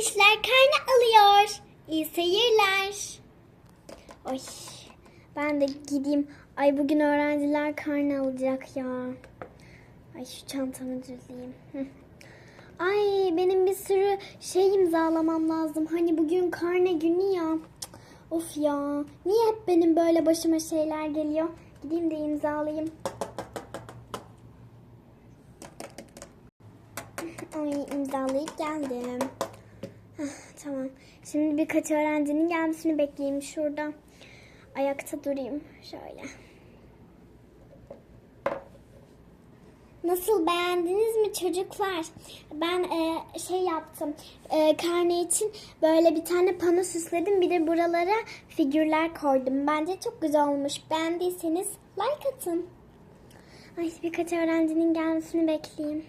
işler karne alıyor. İyi seyirler. Oy. Ben de gideyim. Ay bugün öğrenciler karne alacak ya. Ay şu çantamı düzleyeyim. Ay benim bir sürü şey imzalamam lazım. Hani bugün karne günü ya. Of ya. Niye hep benim böyle başıma şeyler geliyor? Gideyim de imzalayayım. Ay imzalayıp geldim. Hah, tamam. Şimdi birkaç öğrencinin gelmesini bekleyeyim şurada. Ayakta durayım şöyle. Nasıl beğendiniz mi çocuklar? Ben e, şey yaptım. E, karne için böyle bir tane pano süsledim. Bir de buralara figürler koydum. Bence çok güzel olmuş. Beğendiyseniz like atın. Ay birkaç öğrencinin gelmesini bekleyeyim.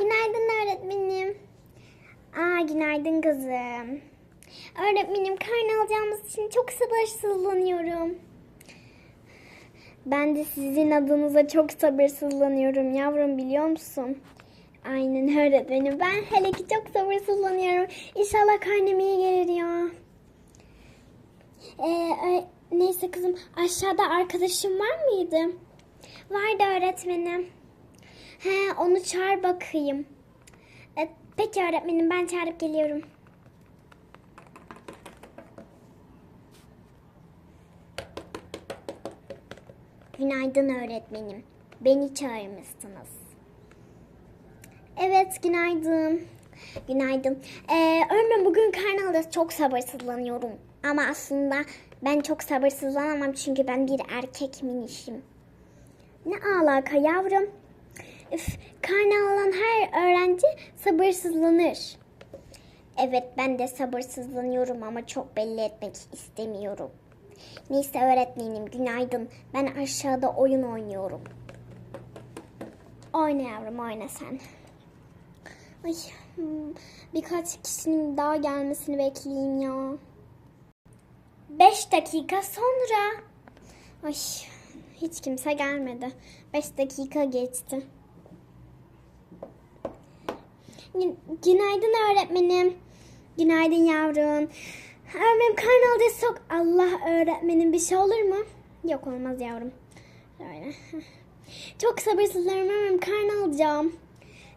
Günaydın öğretmenim. Aa günaydın kızım. Öğretmenim karne alacağımız için çok sabırsızlanıyorum. Ben de sizin adınıza çok sabırsızlanıyorum yavrum biliyor musun? Aynen öğretmenim. Ben hele ki çok sabırsızlanıyorum. İnşallah karnem iyi gelir ya. Ee, neyse kızım aşağıda arkadaşım var mıydı? Vardı öğretmenim. He onu çağır bakayım. E, peki öğretmenim ben çağırıp geliyorum. Günaydın öğretmenim. Beni çağırmışsınız. Evet günaydın. Günaydın. Ee, öğretmenim bugün karnalda çok sabırsızlanıyorum. Ama aslında ben çok sabırsızlanamam çünkü ben bir erkek minişim. Ne alaka yavrum? Üf, karne alan her öğrenci sabırsızlanır. Evet ben de sabırsızlanıyorum ama çok belli etmek istemiyorum. Neyse öğretmenim günaydın. Ben aşağıda oyun oynuyorum. Oyna yavrum oyna sen. Ay hmm, birkaç kişinin daha gelmesini bekleyeyim ya. Beş dakika sonra. Ay hiç kimse gelmedi. Beş dakika geçti. Gü- Günaydın öğretmenim. Günaydın yavrum. Öğretmenim karnı alacağız sok. Allah öğretmenim bir şey olur mu? Yok olmaz yavrum. Şöyle. Çok sabırsızlanıyorum öğretmenim karnı alacağım.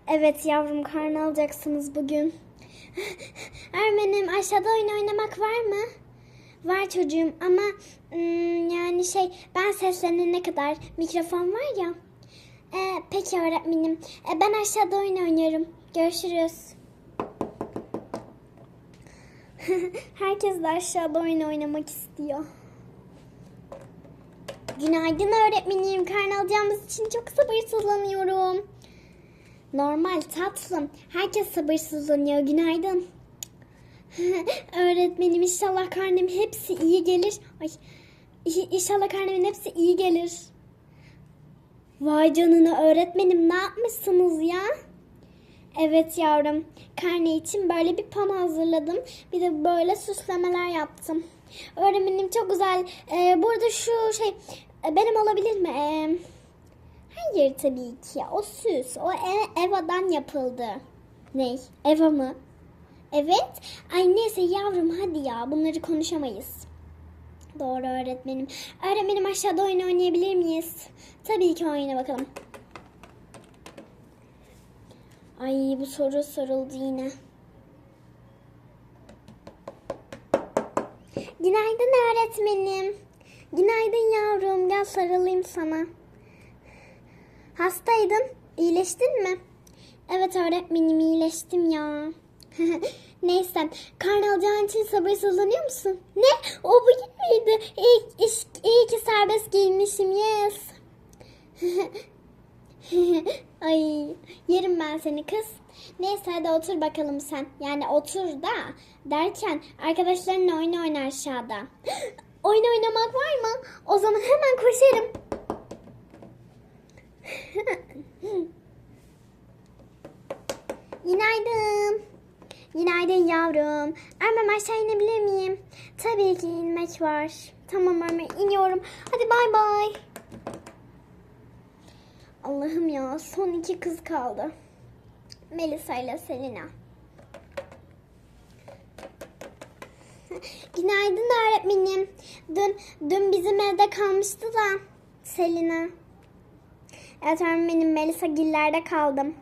Evet yavrum karnı alacaksınız bugün. Öğretmenim aşağıda oyun oynamak var mı? Var çocuğum ama hmm, yani şey ben seslenene kadar mikrofon var ya. Peki öğretmenim. Ee, ben aşağıda oyun oynuyorum. Görüşürüz. Herkes de aşağıda oyun oynamak istiyor. Günaydın öğretmenim. Karne alacağımız için çok sabırsızlanıyorum. Normal tatlım. Herkes sabırsızlanıyor. Günaydın. öğretmenim inşallah karnem hepsi iyi gelir. Ay, inşallah karnemin hepsi iyi gelir. Vay canına öğretmenim ne yapmışsınız ya? Evet yavrum. Karne için böyle bir pano hazırladım. Bir de böyle süslemeler yaptım. Öğretmenim çok güzel. Ee, burada şu şey e, benim olabilir mi? Ee, hayır tabii ki. O süs. O e- Eva'dan yapıldı. Ney? Eva mı? Evet. Ay neyse yavrum hadi ya. Bunları konuşamayız. Doğru öğretmenim. Öğretmenim aşağıda oyun oynayabilir miyiz? Tabii ki oyna bakalım. Ay bu soru soruldu yine. Günaydın öğretmenim. Günaydın yavrum. Gel sarılayım sana. Hastaydın. İyileştin mi? Evet öğretmenim iyileştim ya. Neyse. Karn alacağın için sabırsızlanıyor musun? Ne? O bugün müydü? İyi, iş- iyi ki serbest giyinmişim. Yes. Ay yerim ben seni kız. Neyse hadi otur bakalım sen. Yani otur da derken arkadaşlarınla oyun oyna aşağıda. oyun oynamak var mı? O zaman hemen koşarım. Günaydın. Günaydın yavrum. Ermem aşağı inebilir miyim? Tabii ki inmek var. Tamam Ermem iniyorum. Hadi bay bay. Allah'ım ya son iki kız kaldı. Melisa ile Selina. Günaydın öğretmenim. Dün, dün bizim evde kalmıştı da Selina. Evet öğretmenim Melisa Giller'de kaldım.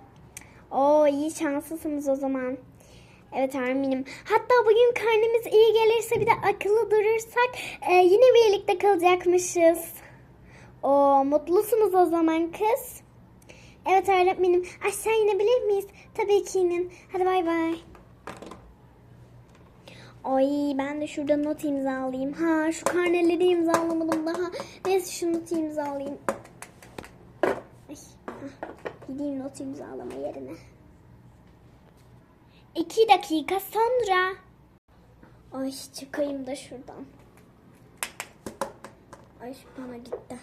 Oo iyi şanslısınız o zaman. Evet öğretmenim. Hatta bugün karnımız iyi gelirse bir de akıllı durursak e, yine birlikte kalacakmışız. O mutlusunuz o zaman kız. Evet öğretmenim. Aşağı inebilir miyiz? Tabii ki inin. Hadi bay bay. Ay ben de şurada not imzalayayım. Ha şu karneleri imzalamadım daha. Neyse şu notu imzalayayım. Ay. Gideyim not imzalama yerine. İki dakika sonra. Ay çıkayım da şuradan. Ay bana gitti.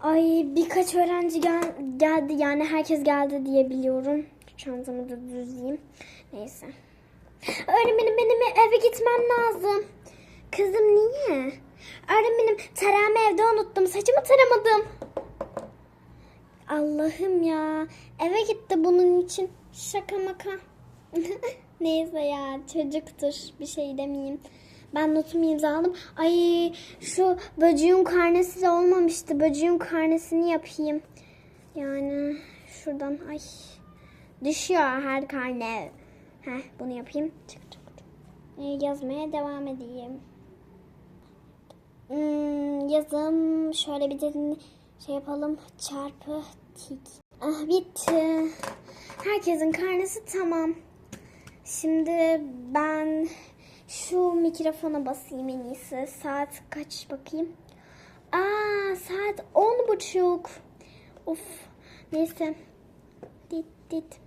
Ay birkaç öğrenci gel- geldi yani herkes geldi diye biliyorum. Çantamı da düzleyeyim. Neyse. Öğretmenim benim eve gitmem lazım. Kızım niye? Öğretmenim tarağımı evde unuttum. Saçımı taramadım. Allah'ım ya. Eve gitti bunun için. Şaka maka. Neyse ya çocuktur. Bir şey demeyeyim. Ben notumu imzaladım. Ay şu böceğin karnesi de olmamıştı. Böceğin karnesini yapayım. Yani şuradan ay düşüyor her karne. Heh, bunu yapayım. Çık çık. Ee, yazmaya devam edeyim. Hmm, yazım şöyle bir de şey yapalım. Çarpı tik. Ah bitti. Herkesin karnesi tamam. Şimdi ben şu mikrofona basayım en iyisi. Saat kaç bakayım. Aa saat on buçuk. Of neyse. Dit dit.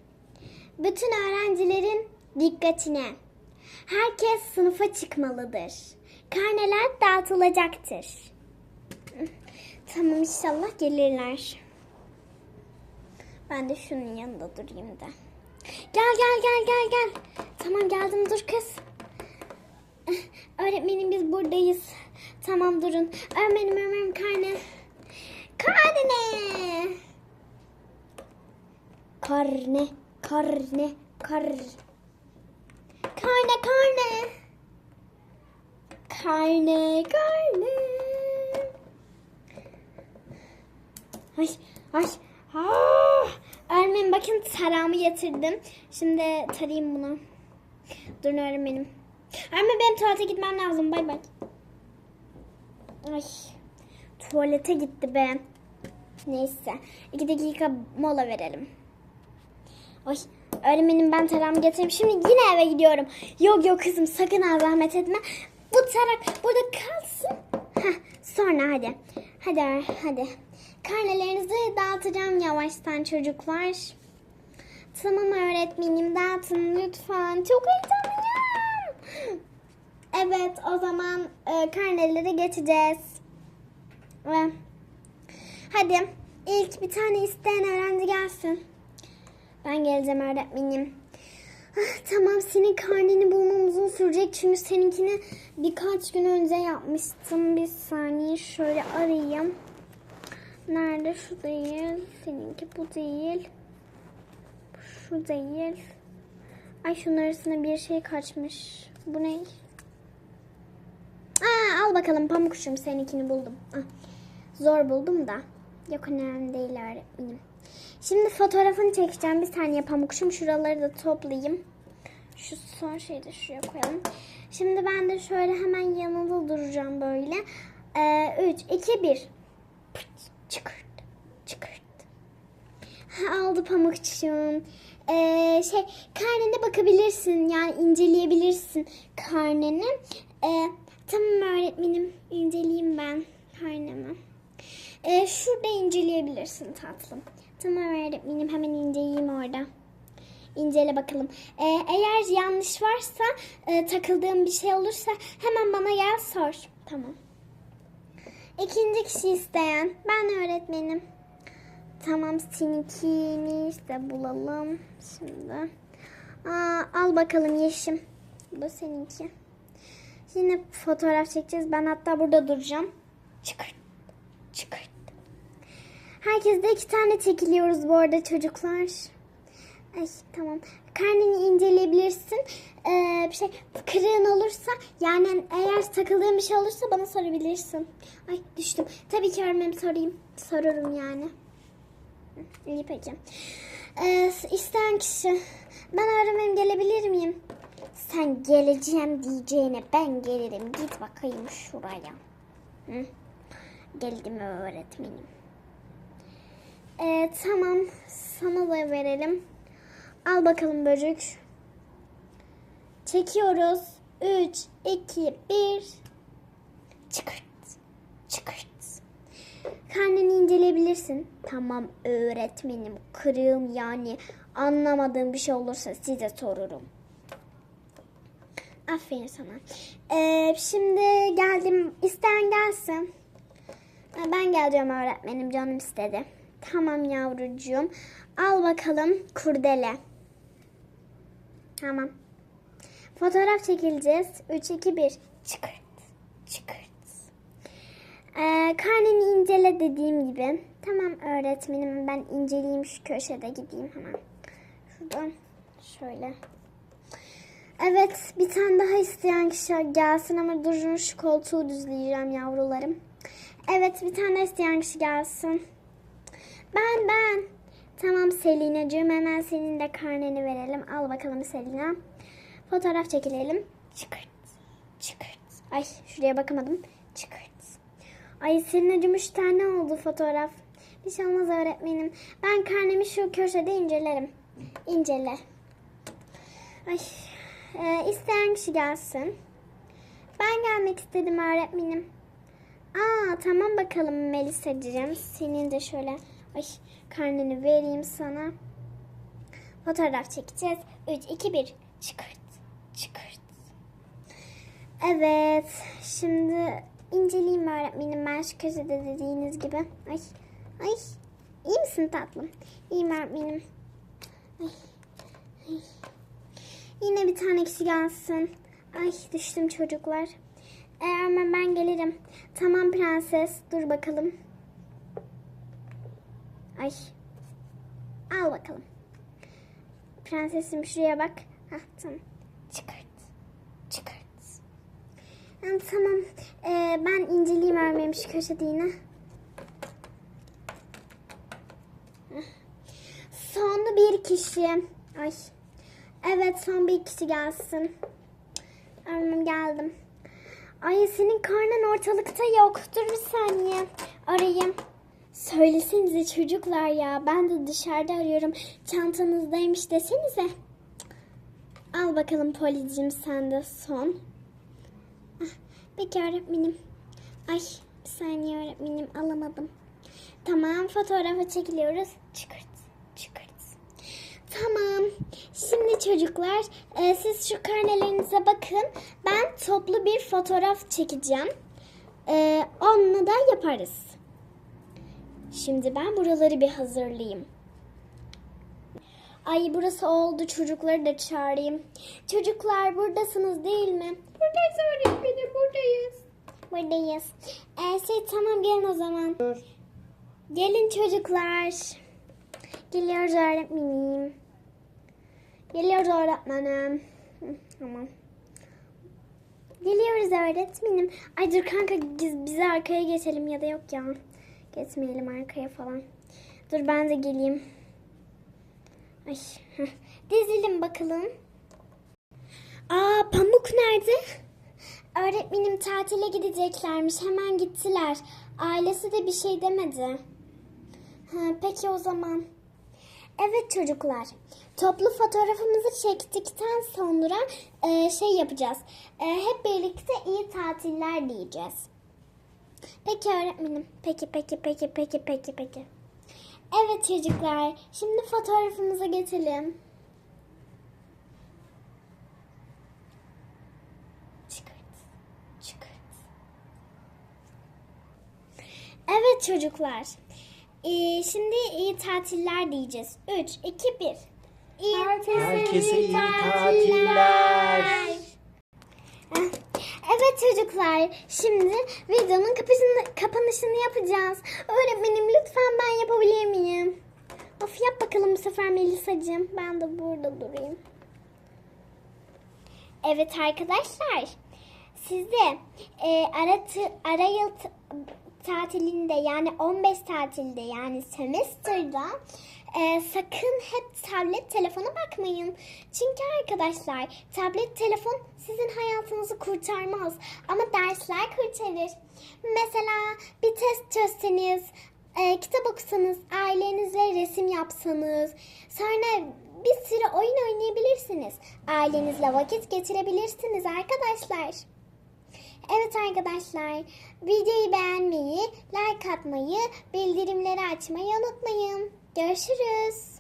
Bütün öğrencilerin dikkatine. Herkes sınıfa çıkmalıdır. Karneler dağıtılacaktır. Tamam inşallah gelirler. Ben de şunun yanında durayım da. Gel gel gel gel gel. Tamam geldim dur kız. Öğretmenim biz buradayız. Tamam durun. Öğretmenim öğretmenim karne. Karne. Karne. Karne. Kar. Karne karne. Karne karne. Ay ay. Öğretmenim bakın tarağımı getirdim. Şimdi tarayayım bunu. Durun öğretmenim. Öğretmenim benim tuvalete gitmem lazım. Bay bay. Ay. Tuvalete gitti be. Neyse. iki dakika mola verelim. Ay öğretmenim ben tarağımı getireyim. Şimdi yine eve gidiyorum. Yok yok kızım sakın ha zahmet etme. Bu tarak burada kalsın. Heh, sonra hadi. Hadi hadi. Karnelerinizi dağıtacağım yavaştan çocuklar. Tamam öğretmenim dağıtın lütfen. Çok heyecanlıyım. Evet o zaman e, karneleri geçeceğiz. Ve hadi ilk bir tane isteyen öğrenci gelsin. Ben geleceğim öğretmenim. Ah, tamam senin karneni bulmam uzun sürecek çünkü seninkini birkaç gün önce yapmıştım. Bir saniye şöyle arayayım. Nerede? Şu değil. Seninki bu değil. Şu değil. Ay şunun arasına bir şey kaçmış. Bu ne? Aa, al bakalım pamukuşum seninkini buldum. Ah, zor buldum da. Yok önemli değil öğretmenim. Şimdi fotoğrafını çekeceğim. Bir saniye pamukuşum. Şuraları da toplayayım. Şu son şeyi de şuraya koyalım. Şimdi ben de şöyle hemen yanında duracağım böyle. Ee, 3, 2, 1. Pırt, Çıkırt. Çıkırt. Ha, aldı pamukçuğum. Ee, şey karnene bakabilirsin. Yani inceleyebilirsin karneni. Ee, tamam öğretmenim. inceleyeyim ben karnemi. Ee, şurada inceleyebilirsin tatlım. Tamam öğretmenim hemen inceleyeyim orada. İncele bakalım. Ee, eğer yanlış varsa e, takıldığım bir şey olursa hemen bana gel sor. Tamam. İkinci kişi isteyen ben öğretmenim. Tamam seninkini işte bulalım şimdi. Aa, al bakalım Yeşim. Bu seninki. Yine fotoğraf çekeceğiz. Ben hatta burada duracağım. Çıkart. Çıkart. Herkes de iki tane çekiliyoruz bu arada çocuklar. Ay tamam. Karneni inceleyebilirsin. Ee, bir şey kırığın olursa yani eğer takıldığın bir şey olursa bana sorabilirsin. Ay düştüm. Tabii ki öğretmenim sorayım. Sorarım yani. İyi peki. Ee, isteyen kişi. Ben öğretmenim gelebilir miyim? Sen geleceğim diyeceğine ben gelirim. Git bakayım şuraya. Hı? Geldim öğretmenim. Ee, tamam. Sana da verelim. Al bakalım böcek. Çekiyoruz. 3, 2, 1. Çıkart. Çıkart. Karneni inceleyebilirsin. Tamam öğretmenim. Kırığım yani anlamadığım bir şey olursa size sorurum. Aferin sana. Ee, şimdi geldim. İsteyen gelsin. Ha, Ben geleceğim öğretmenim. Canım istedi. Tamam yavrucuğum. Al bakalım kurdele. Tamam. Fotoğraf çekileceğiz. 3, 2, 1. Çıkart. Çıkart. Ee, karneni incele dediğim gibi. Tamam öğretmenim ben inceleyeyim şu köşede gideyim hemen. Şuradan şöyle. Evet bir tane daha isteyen kişi gelsin ama durun şu koltuğu düzleyeceğim yavrularım. Evet bir tane isteyen kişi gelsin. Ben ben. Tamam Selina'cığım hemen senin de karneni verelim. Al bakalım Selina. Fotoğraf çekilelim. Çıkart. Çıkart. Ay şuraya bakamadım. Çıkart. Ay Selina'cığım üç tane oldu fotoğraf. Bir şey olmaz öğretmenim. Ben karnemi şu köşede incelerim. İncele. Ay e, isteyen kişi gelsin. Ben gelmek istedim öğretmenim. Aa tamam bakalım Melisa'cığım. Senin de şöyle ay karnını vereyim sana. Fotoğraf çekeceğiz. 3, 2, 1. Çıkart. Çıkart. Evet. Şimdi inceleyeyim öğretmenim. Ben şu köşede dediğiniz gibi. Ay. Ay. İyi misin tatlım? İyiyim öğretmenim. Ay. Ay. Yine bir tane kişi gelsin. Ay düştüm çocuklar. Eğer ben, ben gelirim. Tamam prenses. Dur bakalım. Ay. Al bakalım. Prensesim şuraya bak. Hah tamam. Çıkart. Çıkart. Tamam. Ee, ben inceleyeyim örmeğim şu köşede yine. Son bir kişi. Ay. Evet son bir kişi gelsin. Örmem geldim. Ay senin karnın ortalıkta yok. Dur bir saniye. Arayayım. Söylesenize çocuklar ya. Ben de dışarıda arıyorum. Çantanızdaymış desenize. Al bakalım Policim sen de son. Peki öğretmenim. Ay bir saniye öğretmenim alamadım. Tamam fotoğrafa çekiliyoruz. Çıkart. Çıkart. Tamam. Şimdi çocuklar e, siz şu karnelerinize bakın. Ben toplu bir fotoğraf çekeceğim. E, onunla da yaparız. Şimdi ben buraları bir hazırlayayım. Ay burası oldu. Çocukları da çağırayım. Çocuklar buradasınız değil mi? Buradayız öğretmenim buradayız. Buradayız. Ee, şey tamam gelin o zaman. Gelin çocuklar. Geliyoruz öğretmenim. Geliyoruz öğretmenim. Tamam. Geliyoruz öğretmenim. Ay dur kanka biz, bize arkaya geçelim ya da yok ya. Geçmeyelim arkaya falan. Dur ben de geleyim. Ay. Dizelim bakalım. Aa Pamuk nerede? Öğretmenim tatile gideceklermiş. Hemen gittiler. Ailesi de bir şey demedi. Ha, peki o zaman. Evet çocuklar. Toplu fotoğrafımızı çektikten sonra e, şey yapacağız. E, hep birlikte iyi tatiller diyeceğiz. Peki öğretmenim. Peki peki peki peki peki peki. Evet çocuklar. Şimdi fotoğrafımıza geçelim. Çıkart. Çıkart. Evet çocuklar. Ee, şimdi iyi tatiller diyeceğiz. 3, 2, 1. İyi Herkese iyi tatiller. Evet çocuklar, şimdi videonun kapışını, kapanışını yapacağız. Öğretmenim lütfen ben yapabilir miyim? Of yap bakalım bu sefer Melisa'cığım. Ben de burada durayım. Evet arkadaşlar. Size e, ara, t- ara yıl t- tatilinde yani 15 tatilde yani semesterda e, sakın hep tablet telefona bakmayın. Çünkü arkadaşlar tablet telefon sizin hayatınızı kurtarmaz ama dersler kurtarır. Mesela bir test çözseniz, e, kitap okusanız, ailenizle resim yapsanız, sonra bir sürü oyun oynayabilirsiniz. Ailenizle vakit geçirebilirsiniz arkadaşlar. Evet arkadaşlar, videoyu beğenmeyi, like atmayı, bildirimleri açmayı unutmayın. Görüşürüz.